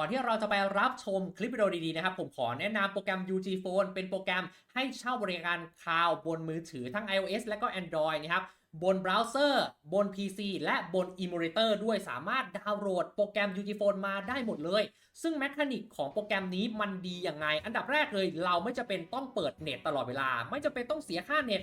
ก่อนที่เราจะไปรับชมคลิปวิดีโอดีๆนะครับ ผมขอแนะนำโปรแกรม UG Phone เป็นโปรแกรมให้เช่าบริการคลาวด์บนมือถือทั้ง iOS และก็ Android นะครับบนเบราว์เซอร์ บน PC และบน Emulator ด้วยสามารถดาวน์โหลดโปรแกรม UG Phone มาได้หมดเลย ซึ่งแมคานิกของโปรแกรมนี้มันดียังไง อันดับแรกเลยเราไม่จะเป็นต้องเปิดเน็ตตลอดเวลา ไม่จะเป็นต้องเสียค่าเน็ต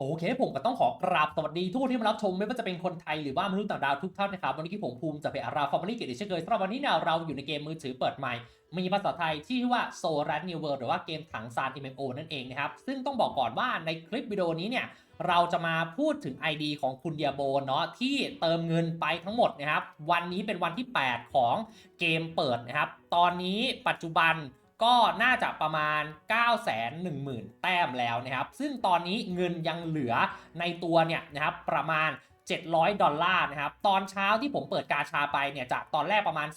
โอเคผมก็ต้องขอกราบสวัสดีทุกคนที่มารับชมไม่ว่าจะเป็นคนไทยหรือว่ามนุษย์ต่างดาวทุกท่านนะครับวันนี้ผมภูมิจะไปอาราฟอร์มาลีเกตเช่นเคยสำหรับวันนี้เนี่ยเราอยู่ในเกมมือถือเปิดใหม่ มีภาษาไทยที่ชื่อว่า s o r a n New World หรือว่าเกมถังซาน MMO นั่นเองนะครับ ซึ่งต้องบอกก่อนว่าในคลิปวิดีโอนี้เนี่ยเราจะมาพูดถึง ID ของคุณเดียโบเนาะที่เติมเงินไปทั้งหมดนะครับวันนี้เป็นวันที่ 8 ของเกมเปิดนะครับตอนนี้ปัจจุบัน ก็น่าจะประมาณ 9 1 0 0 0 0 แต้มแล้วนะครับ ซึ่งตอนนี้เงินยังเหลือในตัวเนี่ยนะครับประมาณ 700 ดอลลาร์นะครับ ตอนเช้าที่ผมเปิดกาชาไปเนี่ยจากตอนแรกประมาณ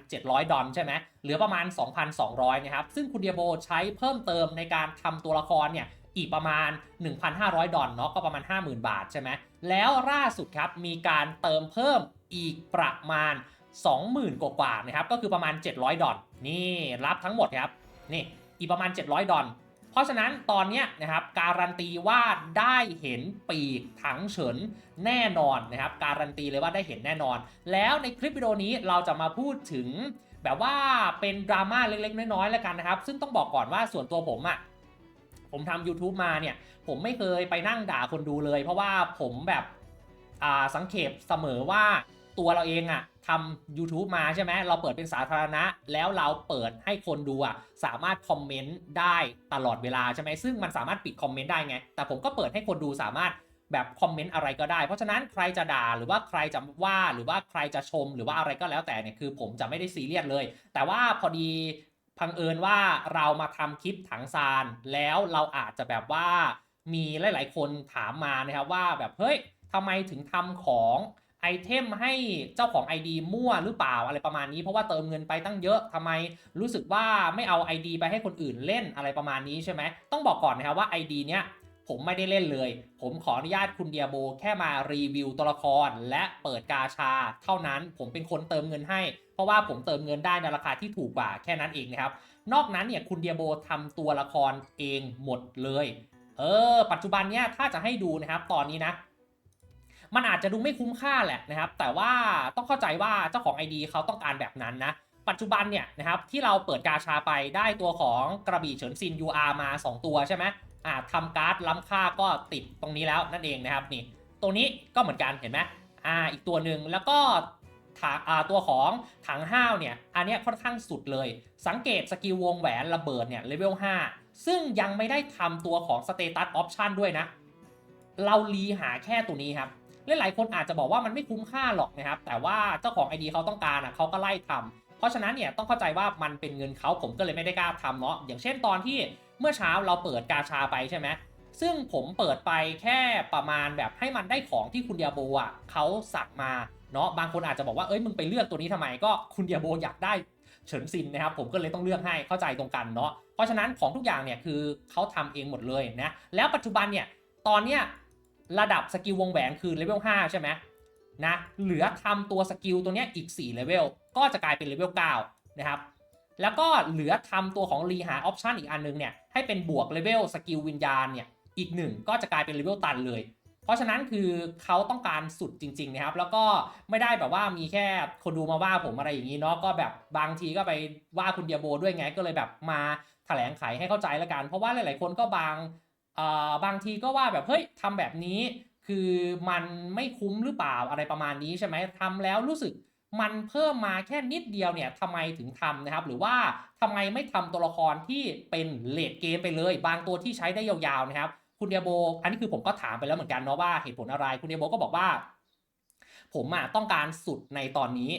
2,700 ดอลใช่ไหมเหลือประมาณ 2,200 นะครับ ซึ่งคุณเดียโบใช้เพิ่มเติมในการทำตัวละครเนี่ยอีกประมาณ 1,500 ดอลเนาะก็ประมาณ 50,000 บาทใช่ไหมแล้วล่าสุดครับมีการเติมเพิ่มอีกประมาณ 20,000 กว่าๆนะครับ ก็คือประมาณ 700 ดอลนี่รับทั้งหมดครับ นี่อีกประมาณ 700 ดอลเพราะฉะนั้นตอนนี้นะครับการันตีว่าได้เห็นปีกถังเฉินแน่นอนนะครับ การันตีเลยว่าได้เห็นแน่นอน แล้วในคลิปวิดีโอนี้เราจะมาพูดถึงแบบว่าเป็นดราม่าเล็กๆ น้อยๆแล้วกันนะครับ ซึ่งต้องบอกก่อนว่าส่วนตัวผมอะ่ะผมทำ YouTube มาเนี่ย ผมไม่เคยไปนั่งด่าคนดูเลย เพราะว่าผมแบบสังเกตเสมอว่า ตัวเราเองอะทำ YouTube มาใช่ไหมเราเปิดเป็นสาธารณะ แล้วเราเปิดให้คนดูอะสามารถคอมเมนต์ได้ตลอดเวลาใช่ไหมซึ่งมันสามารถปิดคอมเมนต์ได้ไง แต่ผมก็เปิดให้คนดูสามารถแบบคอมเมนต์อะไรก็ได้ เพราะฉะนั้นใครจะด่าหรือว่าใครจะว่าหรือว่าใครจะชมหรือว่าอะไรก็แล้วแต่เนี่ยคือผมจะไม่ได้ซีเรียสเลย แต่ว่าพอดีพังเอิญว่าเรามาทำคลิปถังซาน แล้วเราอาจจะแบบว่ามีหลาย ๆ คนถามมานะครับว่าแบบเฮ้ยทำไมถึงทำของ ไอเทมให้เจ้าของ ID มั่วหรือเปล่าอะไรประมาณนี้ เพราะว่าเติมเงินไปตั้งเยอะทำไมรู้สึกว่าไม่เอา ID ไปให้คนอื่นเล่นอะไรประมาณนี้ใช่ไหมต้องบอกก่อนนะครับว่า ID เนี้ยผมไม่ได้เล่นเลย ผมขออนุญาตคุณเดียโบแค่มารีวิวตัวละคร และเปิดกาชา เท่านั้นผมเป็นคนเติมเงินให้ เพราะว่าผมเติมเงินได้ในราคาที่ถูกกว่าแค่นั้นเองนะครับ นอกนั้นเนี่ยคุณเดียโบทำตัวละครเองหมดเลย เออ ปัจจุบันเนี่ยถ้าจะให้ดูนะครับ ตอนนี้นะ มันอาจจะดูไม่คุ้มค่าแหละนะครับ แต่ว่าต้องเข้าใจว่าเจ้าของ ID เขาต้องการแบบนั้นนะ ปัจจุบันเนี่ยนะครับที่เราเปิดกาชาไปได้ตัวของกระบี่เฉินซิน UR มา 2 ตัวใช่ไหมอ่าทำการ์ดล้ำค่าก็ติดตรงนี้แล้วนั่นเองนะครับนี่ตัวนี้ก็เหมือนกันเห็นไหมอ่าอีกตัวหนึ่งแล้วก็ถังอ่าตัวของถังห้าวเนี่ย อันนี้ค่อนข้างสุดเลย สังเกตสกิลวงแหวนระเบิดเนี่ยเลเวล 5 ซึ่งยังไม่ได้ทำตัวของสเตตัสออปชันด้วยนะ เรารีหาแค่ตัวนี้ครับ หลายคนอาจจะบอกว่ามันไม่คุ้มค่าหรอกนะครับ แต่ว่าเจ้าของ ID เขาต้องการอะเขาก็ไล่ทำเพราะฉะนั้นเนี่ยต้องเข้าใจว่ามันเป็นเงินเขาผมก็เลยไม่ได้กล้าทำเนาะอย่างเช่นตอนที่เมื่อเช้าเราเปิดกาชาไปใช่ไหมซึ่งผมเปิดไปแค่ประมาณแบบให้มันได้ของที่คุณเดียโบอะเขาสั่งมาเนาะบางคนอาจจะบอกว่าเอ้ยมึงไปเลือกตัวนี้ทำไมก็คุณเดียโบอยากได้เฉินซินนะครับผมก็เลยต้องเลือกให้เข้าใจตรงกันเนาะเพราะฉะนั้นของทุกอย่างเนี่ยคือเขาทำเองหมดเลยนะแล้วปัจจุบันเนี่ยตอนเนี้ย ระดับสกิลวงแหวนคือเลเวล5ใช่ไหมนะเหลือทำตัวสกิลตัวนี้อีก4เลเวลก็จะกลายเป็นเลเวล9นะครับแล้วก็เหลือทำตัวของรีหาออปชันอีกอันนึงเนี่ยให้เป็นบวกเลเวลสกิลวิญญาณเนี่ยอีกหนึ่งก็จะกลายเป็นเลเวลตันเลย เพราะฉะนั้นคือเขาต้องการสุดจริง ๆ นะครับ แล้วก็ไม่ได้แบบว่ามีแค่คนดูมาว่าผมอะไรอย่างนี้เนาะก็แบบบางทีก็ไปว่าคุณเดียโบด้วยไงก็เลยแบบมาแถลงไขให้เข้าใจล้วกัน เพราะว่าหลาย ๆ คนก็บาง บางทีก็ว่าแบบเฮ้ยทำแบบนี้ คือมันไม่คุ้มหรือเปล่าอะไรประมาณนี้ใช่ไหมทำแล้วรู้สึกมันเพิ่มมาแค่นิดเดียวเนี่ยทำไมถึงทำนะครับ หรือว่าทำไมไม่ทำตัวละครที่เป็นเลดเกมไปเลย บางตัวที่ใช้ได้ยาวๆนะครับ คุณเดียโบ อันนี้คือผมก็ถามไปแล้วเหมือนกันเนาะว่าเหตุผลอะไรคุณเดียโบก็บอกว่า ผมอะต้องการสุดในตอนนี้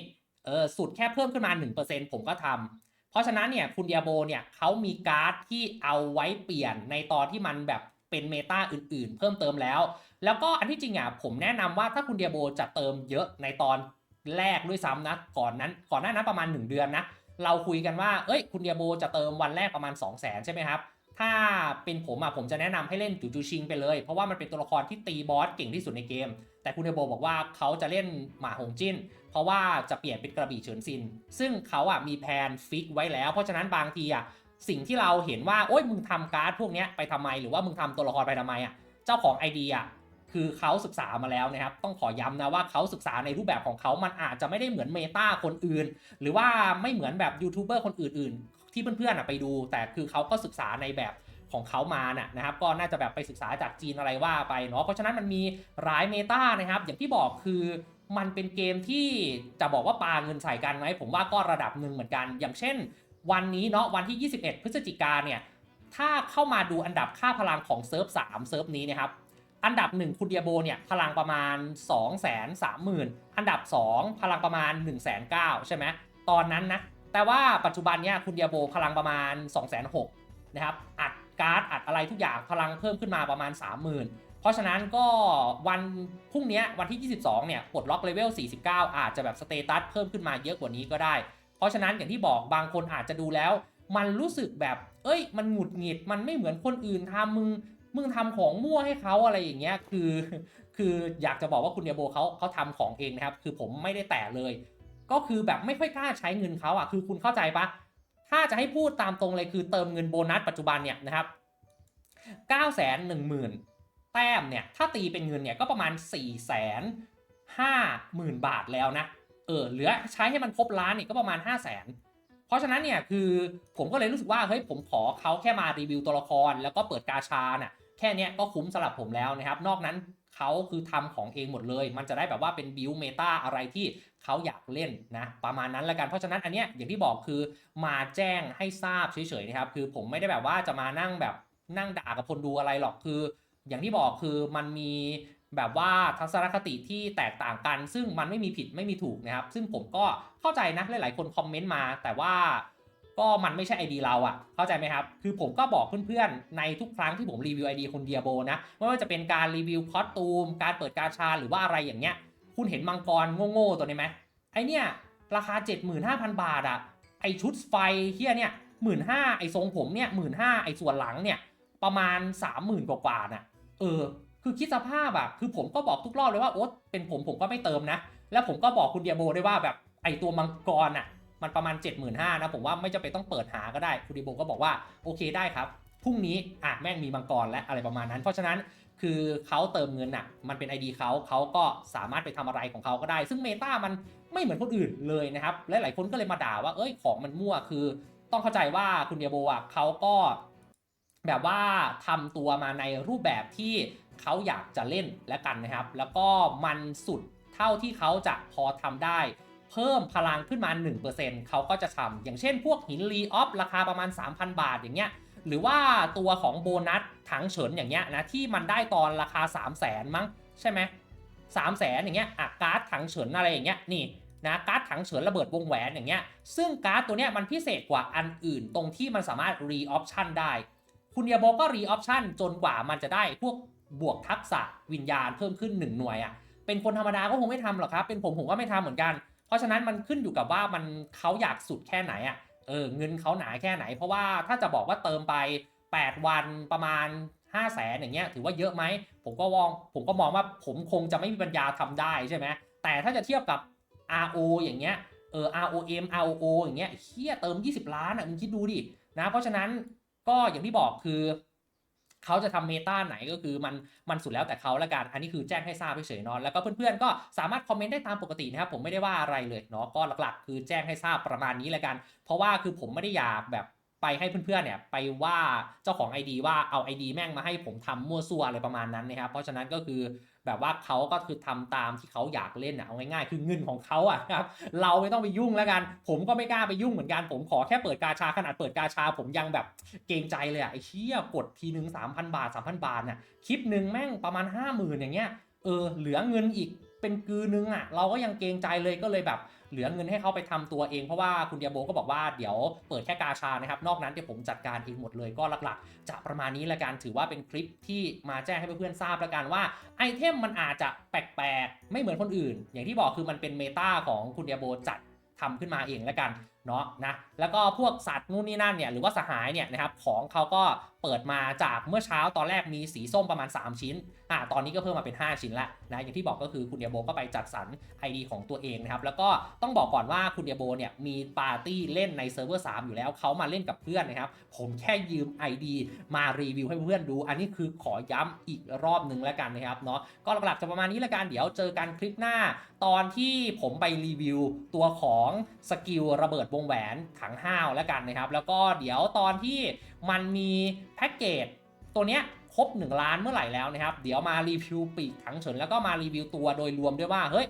เออสุดแค่เพิ่มขึ้นมา 1%ผมก็ทำเพ ราะฉะนั้นเนี่ยคุณเดียโบเนี่ยเขามีการ์ดที่เอาไว้เปลี่ยนในตอนที่มันแบบเป็นเมตาอื่นๆ เพิ่มเติมแล้ว แล้วก็อันที่จริงอะผมแนะนำว่าถ้าคุณเดียโบจะเติมเยอะในตอนแรกด้วยซ้ำนะก่อนนั้นก่อนหน้านั้นประมาณ 1 เดือนนะเราคุยกันว่าเอ้ยคุณเดียโบจะเติมวันแรกประมาณ 2 0 0 0 0นใช่ไหมครับ ถ้าเป็นผมอะผมจะแนะนำให้เล่นจูจูชิงไปเลย เพราะว่ามันเป็นตัวละครที่ตีบอสเก่งที่สุดในเกม แต่คุณเดโบบอกว่าเขาจะเล่นหมาหงจิ้น เพราะว่าจะเปลี่ยนเป็นกระบี่เฉินซิน ซึ่งเขาอะมีแผนฟิกไว้แล้ว เพราะฉะนั้นบางทีอะสิ่งที่เราเห็นว่าโอ๊ยมึงทำการ์ดพวกเนี้ยไปทำไม หรือว่ามึงทำตัวละครไปทำไมอะเจ้าของไอเดียคือเขาศึกษามาแล้วนะครับ ต้องขอย้ำนะว่าเขาศึกษาในรูปแบบของเขา มันอาจจะไม่ได้เหมือนเมตาคนอื่น หรือว่าไม่เหมือนแบบยูทูบเบอร์คนอื่น ๆ ที่เพื่อนๆไปดู แต่คือเขาก็ศึกษาในแบบของเขามาน่ะนะครับ ก็น่าจะแบบไปศึกษาจากจีนอะไรว่าไปเนาะเพราะฉะนั้นมันมีหลายเมตานะครับ อย่างที่บอกคือมันเป็นเกมที่จะบอกว่าปาเงินใส่กันไหมผมว่าก็ระดับหนึ่งเหมือนกัน อย่างเช่น วันนี้เนาะวันที่ 21 พฤศจิกาเนี่ยถ้าเข้ามาดูอันดับค่าพลังของเซิร์ฟ3เซิร์ฟนี้นะครับอันดับ 1 คุณเดียโบเนี่ยพลังประมาณ 2 3 0 0 0 0 อันดับ 2 พลังประมาณ 1 9 0 0 0ใช่ไหมตอนนั้นนะ แต่ว่าปัจจุบันเนี่ยคุณเดียโบพลังประมาณ 2 6 0 0 0นะครับ อัดการ์ดอัดอะไรทุกอย่างพลังเพิ่มขึ้นมาประมาณ 30,000 เพราะฉะนั้นก็วันพรุ่งนี้วันที่ 22 เนี่ยปลดล็อกเลเวล 49 อาจจะแบบสเตตัสเพิ่มขึ้นมาเยอะกว่านี้ก็ได้ เพราะฉะนั้นอย่างที่บอกบางคนอาจจะดูแล้ว มันรู้สึกแบบ เอ้ย มันหงุดหงิดมันไม่เหมือนคนอื่นทำมึงมึงทำของมั่วให้เขาอะไรอย่างเงี้ยคือ คืออยากจะบอกว่าคุณเดียโบเขาเขาทำของเองนะครับ คือผมไม่ได้แตะเลย ก็คือแบบไม่ค่อยกล้าใช้เงินเขาอะคือคุณเข้าใจปะถ้าจะให้พูดตามตรงเลยคือเติมเงินโบนัสปัจจุบันเนี่ยนะครับ9 1 0 0 0 0 แต้มเนี่ยถ้าตีเป็นเงินเนี่ยก็ประมาณ 4 5 0 0 0 0 บาทแล้วนะเออเหลือใช้ให้มันครบล้านเนี่ยก็ประมาณ 5 0 0 0 0 0เพราะฉะนั้นเนี่ยคือผมก็เลยรู้สึกว่าเฮ้ยผมขอเขาแค่มารีวิวตัวละคร แล้วก็เปิดกาชาน่ะแค่เนี้ยก็คุ้มสำหรับผมแล้วนะครับ นอกนั้นเขาคือทำของเองหมดเลย มันจะได้แบบว่าเป็นบิวเมตาอะไรที่ เขาอยากเล่นนะประมาณนั้นละกันเพราะฉะนั้นอันเนี้ยอย่างที่บอกคือมาแจ้งให้ทราบเฉยๆนะครับคือผมไม่ได้แบบว่าจะมานั่งแบบนั่งด่ากับคนดูอะไรหรอกคือ อย่างที่บอกคือมันมีแบบว่าทัศนคติที่แตกต่างกัน ซึ่งมันไม่มีผิดไม่มีถูกนะครับ ซึ่งผมก็เข้าใจนะหลายๆคนคอมเมนต์มา แต่ว่าก็มันไม่ใช่ไอดีเราอะเข้าใจไหมครับ คือผมก็บอกเพื่อนๆ ในทุกครั้งที่ผมรีวิวไอดีคนเดียโบนะ ไม่ว่าจะเป็นการรีวิวคอสตูม การเปิดการชาหรือว่าอะไรอย่างเงี้ย คุณเห็นมังกรโง่ๆตัวนี้ไหมไอเนี้ยราคา 75,000 บาทอะไอชุดไฟเฮียเนี่ยหมื่นห้าไอทรงผมเนี่ยหมื่นห้าไอส่วนหลังเนี่ยประมาณ 30,000 กว่าๆน่ะเออ คือคิดสภาพอะคือผมก็บอกทุกรอบเลยว่าโอ๊ตเป็นผมผมก็ไม่เติมนะ แล้วผมก็บอกคุณเดียโบด้วยว่าแบบไอตัวมังกรอะมันประมาณ 75,000นะผมว่าไม่จำเป็นต้องเปิดหาก็ได้คุณเดียโบก็บอกว่าโอเคได้ครับพรุ่งนี้อะแม่งมีมังกรและอะไรประมาณนั้น เพราะฉะนั้น คือเขาเติมเงินอะ มันเป็น ID เขาเขาก็สามารถไปทำอะไรของเขาก็ได้ ซึ่งเมตามันไม่เหมือนคนอื่นเลยนะครับ และหลายคนก็เลยมาด่าว่า เอ้ย ของมันมั่ว คือ ต้องเข้าใจว่าคุณเดียโบอะเขาก็แบบว่าทำตัวมาในรูปแบบที่เขาอยากจะเล่นและกันนะครับ แล้วก็มันสุดเท่าที่เขาจะพอทำได้ เพิ่มพลังขึ้นมา 1%เขาก็จะทำอย่างเช่นพวกหินรีออฟราคาประมาณ 3,000 บาทอย่างเงี้ยหรือว่าตัวของโบนัส ถังเฉินอย่างเงี้ยนะที่มันได้ตอนราคา 3 0 0แสนมั้งใช่ไหมสามแสนอย่างเงี้ยอะการ์ดถังเฉินอะไรอย่างเงี้ยนี่นะการ์ดถังเฉินระเบิดวงแหวนอย่างเงี้ยซึ่งการ์ดตัวเนี้ยมันพิเศษกว่าอันอื่นตรงที่มันสามารถรีออปชันได้ คุณยาโบก็รีออปชันจนกว่ามันจะได้พวกบวกทักษะวิญญาณเพิ่มขึ้น 1 หน่วยอะเป็นคนธรรมดาก็คงไม่ทำหรอกครับ เป็นผมผมก็ไม่ทำเหมือนกัน เพราะฉะนั้นมันขึ้นอยู่กับว่ามันเขาอยากสุดแค่ไหนอะเออเงินเขาหนาแค่ไหน เพราะว่าถ้าจะบอกว่าเติมไป 8 วันประมาณ 5 0 0แสนอย่างเงี้ยถือว่าเยอะไหม ผมก็มองผมก็มองว่าผมคงจะไม่มีปัญญาทำได้ใช่ไหมแต่ถ้าจะเทียบกับ RO อย่างเงี้ยเอออ ROM ROO อย่างเงี้ยเฮียเติม 20 ล้านอะมึงคิดดูดินะเพราะฉะนั้นก็อย่างที่บอกคือเขาจะทำเมตาไหนก็คือมันมันสุดแล้วแต่เขาละกัน อันนี้คือแจ้งให้ทราบเฉยๆเนาะแล้วก็เพื่อนๆก็สามารถคอมเมนต์ได้ตามปกตินะครับผมไม่ได้ว่าอะไรเลยเนาะก็หลักๆ คือแจ้งให้ทราบประมาณนี้ละกัน เพราะว่าคือผมไม่ได้อยากแบบ ไปให้เพื่อนๆเนี่ยไปว่าเจ้าของ ID ว่าเอา ID แม่งมาให้ผมทำมั่วซั่วอะไรประมาณนั้นนะครับ เพราะฉะนั้นก็คือแบบว่าเขาก็คือทำตามที่เขาอยากเล่นอะเอาง่ายๆ คือเงินของเขาอะครับเราไม่ต้องไปยุ่งแล้วกัน ผมก็ไม่กล้าไปยุ่งเหมือนกัน ผมขอแค่เปิดกาชาขนาดเปิดกาชา ผมยังแบบเกรงใจเลยอะไอ้เชี่ยกดทีนึง3,000 บาท 3,000 บาทเนี่ยคลิปหนึ่งแม่งประมาณ 50,000 อย่างเงี้ยเออเหลือเงินอีกเป็นกือนึงอะเราก็ยังเกรงใจเลยก็เลยแบบ เหลือเงินให้เขาไปทำตัวเองเพราะว่าคุณเดียโบก็บอกว่าเดี๋ยวเปิดแค่กาชานะครับ นอกนั้นเดี๋ยวผมจัดการเองหมดเลยก็หลักๆ จะประมาณนี้ละกันถือว่าเป็นคลิปที่มาแจ้งให้เพื่อนๆทราบละกันว่าไอเทมมันอาจจะแปลกๆ ไม่เหมือนคนอื่น อย่างที่บอกคือมันเป็นเมตาของคุณเดียโบจัดทำขึ้นมาเองละกันเนาะนะแล้วก็พวกสัตว์นู่นนี่นั่นเนี่ยหรือว่าสหายเนี่ยนะครับของเขาก็ ปิดมาจากเมื่อเช้าตอนแรกมีสีส้มประมาณ 3 ชิ้นอ่าตอนนี้ก็เพิ่มมาเป็น 5 ชิ้นละนะอย่างที่บอกก็คือคุณเดียโบก็ไปจัดสรร ID ของตัวเองนะครับแล้วก็ต้องบอกก่อนว่าคุณเดียโบเนี่ยมีปาร์ตี้เล่นในเซิร์ฟเวอร์3อยู่แล้วเขามาเล่นกับเพื่อนนะครับผมแค่ยืม ID มารีวิวให้เพื่อนดู อันนี้คือขอย้ำอีกรอบหนึ่งแล้วกันนะครับเนาะก็หลักๆจะประมาณนี้ล้วกันเดี๋ยวเจอกันคลิปหน้า ตอนที่ผมไปรีวิวตัวของสกิลระเบิดวงแหวนถังห้าวแล้วกันนะครับแล้วก็เดี๋ยวตอนที่มันมีแพ็กเกจตัวเนี้ยครบ 1 ล้านเมื่อไหร่แล้วนะครับ เดี๋ยวมารีวิวปีกถังเฉินแล้วก็มารีวิวตัวโดยรวมด้วยว่าเฮ้ย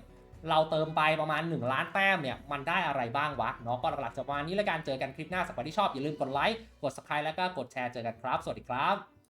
เราเติมไปประมาณ 1 ล้านแต้มเนี่ยมันได้อะไรบ้างวะเนาะก็หลักๆจะประมาณนี้แล้วกันเจอกันคลิปหน้าสัปดาห์ที่ชอบอย่าลืมกดไลค์กด subscribe แล้วก็กดแชร์เจอกันครับ สวัสดีครับ